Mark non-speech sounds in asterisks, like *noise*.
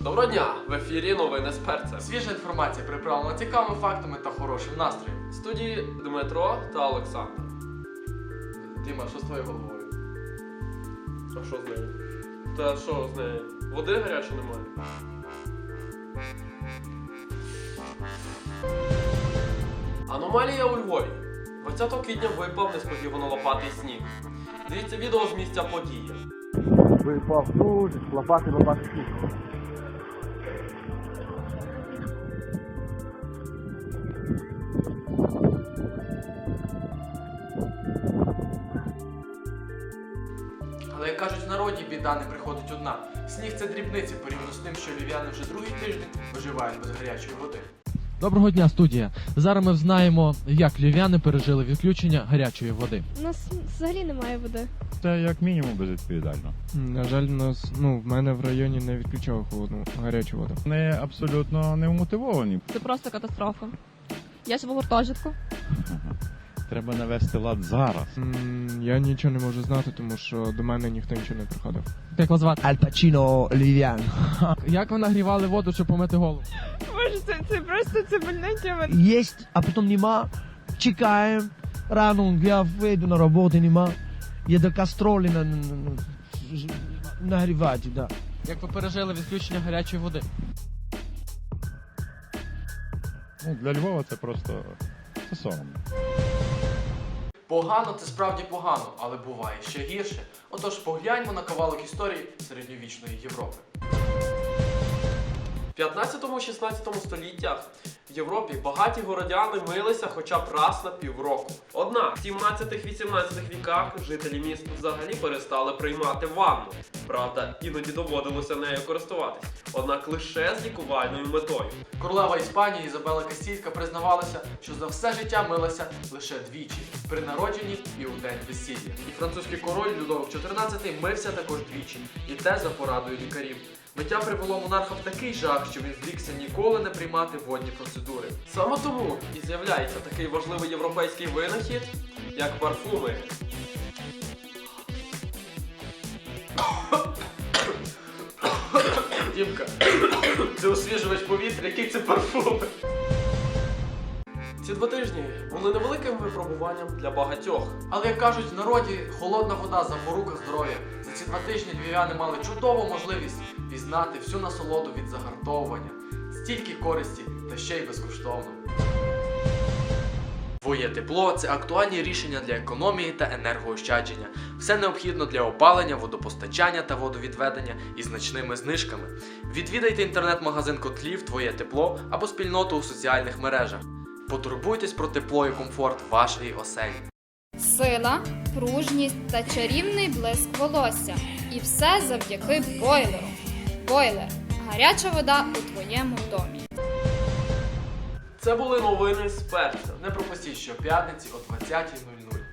Доброго дня! В ефірі новини з перцем. Свіжа інформація приправлена цікавими фактами та хорошим настроєм. В студії Дмитро та Олександр. Діма, що з твоєю головою? А що з нею? Та що з нею? Води гарячої немає. Аномалія у Львові. 20 квітня випав несподівано лопатий сніг. Дивіться відео з місця події. Випав дуже лопати, лопати сніг. Але як кажуть в народі, біда не приходить одна. Сніг це дрібниці порівняно з тим, що львів'яни вже другий тиждень виживають без гарячої води. Доброго дня, студія. Зараз ми знаємо, як львів'яни пережили відключення гарячої води. У нас взагалі немає води. Це як мінімум безвідповідально. На жаль, нас ну в мене в районі не відключали холодну гарячу воду. Вони абсолютно не вмотивовані. Це просто катастрофа. Я живу в гуртожитку. Треба навести лад зараз. М, Я нічого не можу знати, тому що до мене ніхто нічого не приходив. Як вас звати? Аль Пачіно Як ви нагрівали воду, щоб помити голову? Боже, це, це просто це больна тема. Єсть, а потім нема. Чекаємо. Рано я вийду на роботу, нема. Є до кастролі на, на, на, на- нагрівати, да. Як ви пережили відключення гарячої води? Ну, для Львова це просто це соромно. Погано це справді погано, але буває ще гірше. Отож, погляньмо на кавалок історії середньовічної Європи. В 15-16 століттях в Європі багаті городяни милися хоча б раз на півроку. Однак в 17-18 віках жителі міст взагалі перестали приймати ванну. Правда, іноді доводилося нею користуватись, однак лише з лікувальною метою. Королева Іспанії Ізабела Кастільська признавалася, що за все життя милася лише двічі при народженні і у день весілля. І французький король Людовик XIV мився також двічі, і те за порадою лікарів. Миття привело монарха в такий жах, що він зрікся ніколи не приймати водні процедури. Саме тому і з'являється такий важливий європейський винахід, як парфуми. Дімка, *coughs* це освіжувач повітря, який це парфум. Ці два тижні були невеликим випробуванням для багатьох. Але як кажуть в народі, холодна вода запорука здоров'я. За ці два тижні львів'яни мали чудову можливість пізнати всю насолоду від загартовування, стільки користі та ще й безкоштовно. Твоє тепло це актуальні рішення для економії та енергоощадження. Все необхідно для опалення, водопостачання та водовідведення із значними знижками. Відвідайте інтернет-магазин котлів Твоє тепло або спільноту у соціальних мережах. Потурбуйтесь про тепло і комфорт вашої оселі. Сила, пружність та чарівний блиск волосся. І все завдяки бойлеру. Бойлер гаряча вода у твоєму домі. Це були новини з перця. Не пропустіть щоп'ятниці о 20.00.